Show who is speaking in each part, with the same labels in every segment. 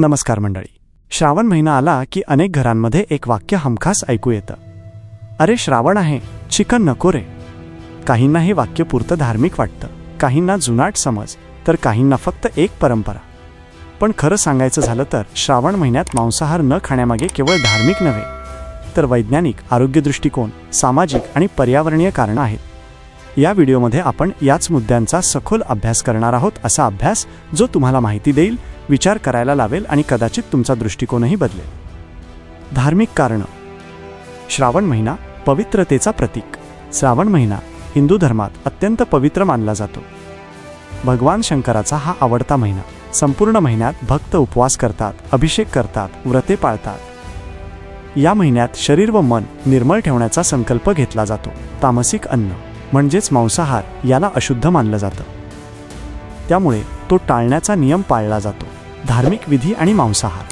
Speaker 1: नमस्कार मंडळी. श्रावण महिना आला की अनेक घरांमध्ये एक वाक्य हमखास ऐकू येतं. अरे श्रावण आहे चिकन नको रे. काहींना हे वाक्य पुरतं धार्मिक वाटतं काहींना जुनाट समज तर काहींना फक्त एक परंपरा. पण खरं सांगायचं झालं तर श्रावण महिन्यात मांसाहार न खाण्यामागे केवळ धार्मिक नव्हे तर वैज्ञानिक आरोग्य दृष्टिकोन सामाजिक आणि पर्यावरणीय कारणं आहेत. या व्हिडिओमध्ये आपण याच मुद्द्यांचा सखोल अभ्यास करणार आहोत असा अभ्यास जो तुम्हाला माहिती देईल विचार करायला लावेल आणि कदाचित तुमचा दृष्टिकोनही बदलेल. धार्मिक कारणं. श्रावण महिना पवित्रतेचा प्रतीक. श्रावण महिना हिंदू धर्मात अत्यंत पवित्र मानला जातो. भगवान शंकराचा हा आवडता महिना. संपूर्ण महिन्यात भक्त उपवास करतात अभिषेक करतात व्रते पाळतात. या महिन्यात शरीर व मन निर्मळ ठेवण्याचा संकल्प घेतला जातो. तामसिक अन्न म्हणजेच मांसाहार याला अशुद्ध मानलं जातं. त्यामुळे तो टाळण्याचा नियम पाळला जातो. धार्मिक विधी आणि मांसाहार.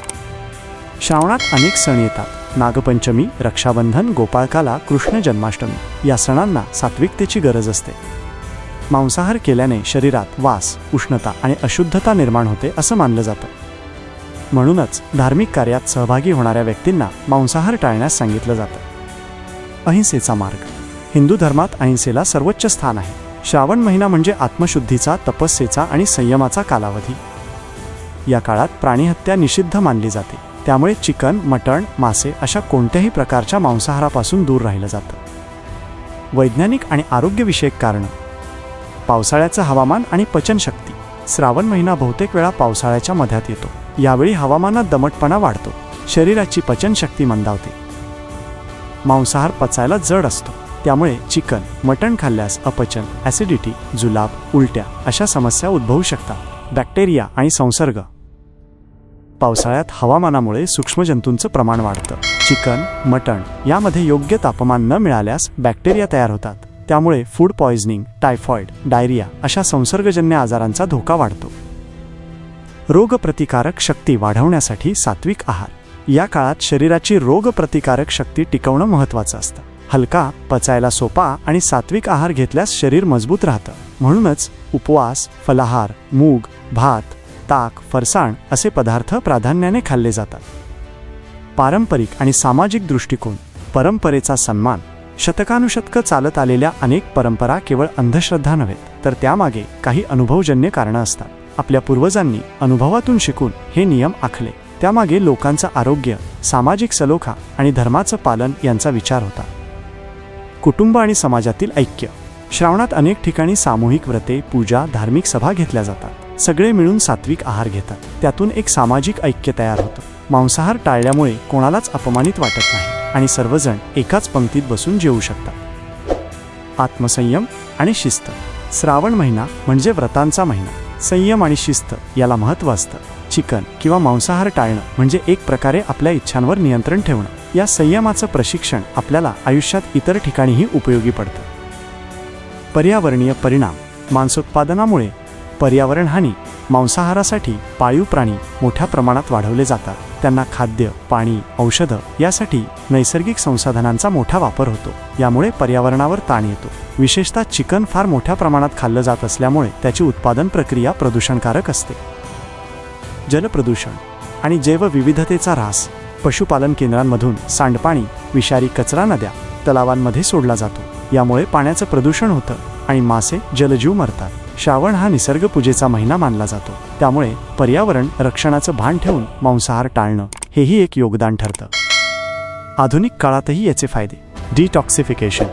Speaker 1: श्रावणात अनेक सण येतात. नागपंचमी रक्षाबंधन गोपाळकाला कृष्ण जन्माष्टमी या सणांना सात्विकतेची गरज असते. मांसाहार केल्याने शरीरात वास उष्णता आणि अशुद्धता निर्माण होते असं मानलं जातं. म्हणूनच धार्मिक कार्यात सहभागी होणाऱ्या व्यक्तींना मांसाहार टाळण्यास सांगितलं जातं. अहिंसेचा मार्ग. हिंदू धर्मात अहिंसेला सर्वोच्च स्थान आहे. श्रावण महिना म्हणजे आत्मशुद्धीचा तपस्येचा आणि संयमाचा कालावधी. या काळात प्राणीहत्या निषिद्ध मानली जाते. त्यामुळे चिकन मटण मासे अशा कोणत्याही प्रकारच्या मांसाहारापासून दूर राहिलं जातं. वैज्ञानिक आणि आरोग्यविषयक कारणं. पावसाळ्याचं हवामान आणि पचनशक्ती. श्रावण महिना बहुतेक वेळा पावसाळ्याच्या मध्यात येतो. यावेळी हवामानात दमटपणा वाढतो. शरीराची पचनशक्ती मंदावते. मांसाहार पचायला जड असतो. त्यामुळे चिकन मटण खाल्ल्यास अपचन ॲसिडिटी जुलाब उलट्या अशा समस्या उद्भवू शकतात. बॅक्टेरिया आणि संसर्ग. पावसाळ्यात हवामानामुळे सूक्ष्मजंतूंचं प्रमाण वाढतं. चिकन मटण यामध्ये योग्य तापमान न मिळाल्यास बॅक्टेरिया तयार होतात. त्यामुळे फूड पॉइझनिंग टायफॉइड डायरिया अशा संसर्गजन्य आजारांचा धोका वाढतो. रोगप्रतिकारक शक्ती वाढवण्यासाठी सात्विक आहार. या काळात शरीराची रोगप्रतिकारक शक्ती टिकवणं महत्त्वाचं असतं. हलका पचायला सोपा आणि सात्विक आहार घेतल्यास शरीर मजबूत राहतं. म्हणूनच उपवास फलाहार मूग भात ताक फरसाण असे पदार्थ प्राधान्याने खाल्ले जातात. पारंपरिक आणि सामाजिक दृष्टिकोन परंपरेचा सन्मान शतकानुशतकं चालत आलेल्या अनेक परंपरा केवळ अंधश्रद्धा नव्हेत तर त्यामागे काही अनुभवजन्य कारणं असतात. आपल्या पूर्वजांनी अनुभवातून शिकून हे नियम आखले. त्यामागे लोकांचं आरोग्य सामाजिक सलोखा आणि धर्माचं पालन यांचा विचार होता. कुटुंब आणि समाजातील ऐक्य. श्रावणात अनेक ठिकाणी सामूहिक व्रते पूजा धार्मिक सभा घेतल्या जातात. सगळे मिळून सात्विक आहार घेतात. त्यातून एक सामाजिक ऐक्य तयार होतं. मांसाहार टाळल्यामुळे कोणालाच अपमानित वाटत नाही आणि सर्वजण एकाच पंक्तीत बसून जेवू शकतात. आत्मसंयम आणि शिस्त. श्रावण महिना म्हणजे व्रतांचा महिना. संयम आणि शिस्त याला महत्त्व असतं. चिकन किंवा मांसाहार टाळणं म्हणजे एक प्रकारे आपल्या इच्छांवर नियंत्रण ठेवणं. या संयमाचं प्रशिक्षण आपल्याला आयुष्यात इतर ठिकाणीही उपयोगी पडतं. पर्यावरणीय परिणाम. मांसोत्पादनामुळे पर्यावरण हानी मांसाहारासाठी पाळीव प्राणी मोठ्या प्रमाणात वाढवले जातात. त्यांना खाद्य पाणी औषधं यासाठी नैसर्गिक संसाधनांचा मोठा वापर होतो. यामुळे पर्यावरणावर ताण येतो. विशेषतः चिकन फार मोठ्या प्रमाणात खाल्लं जात असल्यामुळे त्याची उत्पादन प्रक्रिया प्रदूषणकारक असते. जलप्रदूषण आणि जैवविविधतेचा ऱ्हास पशुपालन केंद्रांमधून सांडपाणी विषारी कचरा नद्या तलावांमध्ये सोडला जातो. यामुळे पाण्याचं प्रदूषण होतं आणि मासे जलजीव मरतात. श्रावण हा निसर्गपूजेचा महिना मानला जातो. त्यामुळे पर्यावरण रक्षणाचं भान ठेवून मांसाहार टाळणं हेही एक योगदान ठरतं. आधुनिक काळातही याचे फायदे. डिटॉक्सिफिकेशन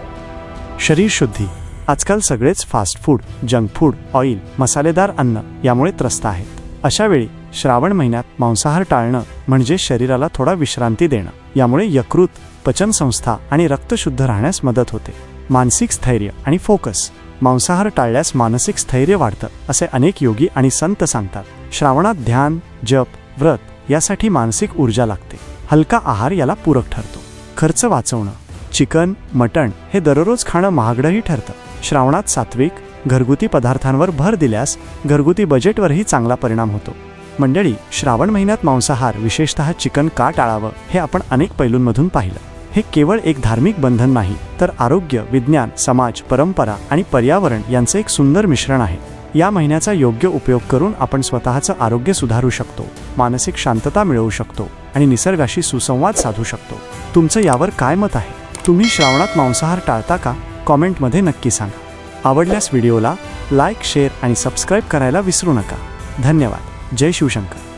Speaker 1: शरीर शुद्धी. आजकाल सगळेच fast food junk food oil मसालेदार अन्न यामुळे त्रस्त आहेत. अशावेळी श्रावण महिन्यात मांसाहार टाळणं म्हणजे शरीराला थोडा विश्रांती देणं. यामुळे यकृत पचनसंस्था आणि रक्तशुद्ध राहण्यास मदत होते. मानसिक स्थैर्य आणि फोकस मांसाहार टाळल्यास मानसिक स्थैर्य वाढतं असे अनेक योगी आणि संत सांगतात. श्रावणात ध्यान जप व्रत यासाठी मानसिक ऊर्जा लागते. हलका आहार याला पूरक ठरतो. खर्च वाचवणं चिकन मटण हे दररोज खाणं महागडंही ठरतं. श्रावणात सात्विक घरगुती पदार्थांवर भर दिल्यास घरगुती बजेटवरही चांगला परिणाम होतो. मंडळी श्रावण महिन्यात मांसाहार विशेषतः चिकन का टाळावं हे आपण अनेक पैलूंमधून पाहिलं. हे केवळ एक धार्मिक बंधन नाही तर आरोग्य विज्ञान समाज परंपरा आणि पर्यावरण यांचं एक सुंदर मिश्रण आहे. या महिन्याचा योग्य उपयोग करून आपण स्वतःचं आरोग्य सुधारू शकतो मानसिक शांतता मिळवू शकतो आणि निसर्गाशी सुसंवाद साधू शकतो. तुमचं यावर काय मत आहे? तुम्ही श्रावणात मांसाहार टाळता का? कॉमेंटमध्ये नक्की सांगा. आवडल्यास व्हिडिओला लाईक शेअर आणि सबस्क्राईब करायला विसरू नका. धन्यवाद. जय शिवशंकर.